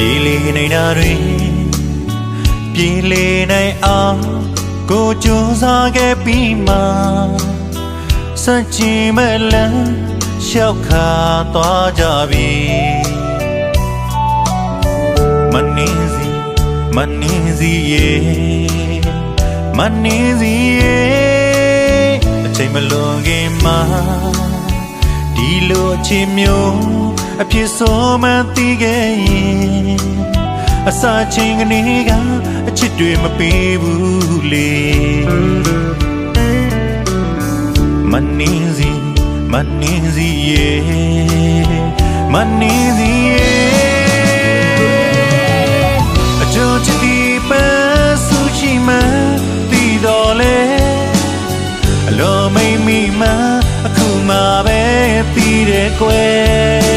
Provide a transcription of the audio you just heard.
ပြေးလေနေတာတွေပြေးလေနိုင်အောင်ကိုကြိုးစားခဲ့ပြီးမှစัจจင်မဲ့လမ်းလျှောက်ခါသွားကြပြီမနေစီမနေစီရဲ့မနေစီရဲ့အချိန်မလွန်ခင်မှာဒီလိုအချင်းမျိုးအဖြစ်ဆိုမှသိခဲ့ရင် အစာချင်းကနေကအချစ်တွေမပေးဘူးလေမနေစီမနေစီရဲ့မနေစီရဲ့အကျိုးချစ်ဒီပဲဆူချီမတည်တော်လေအလိုမိတ်မိမအခုမှပဲတည်တယ်ကွယ်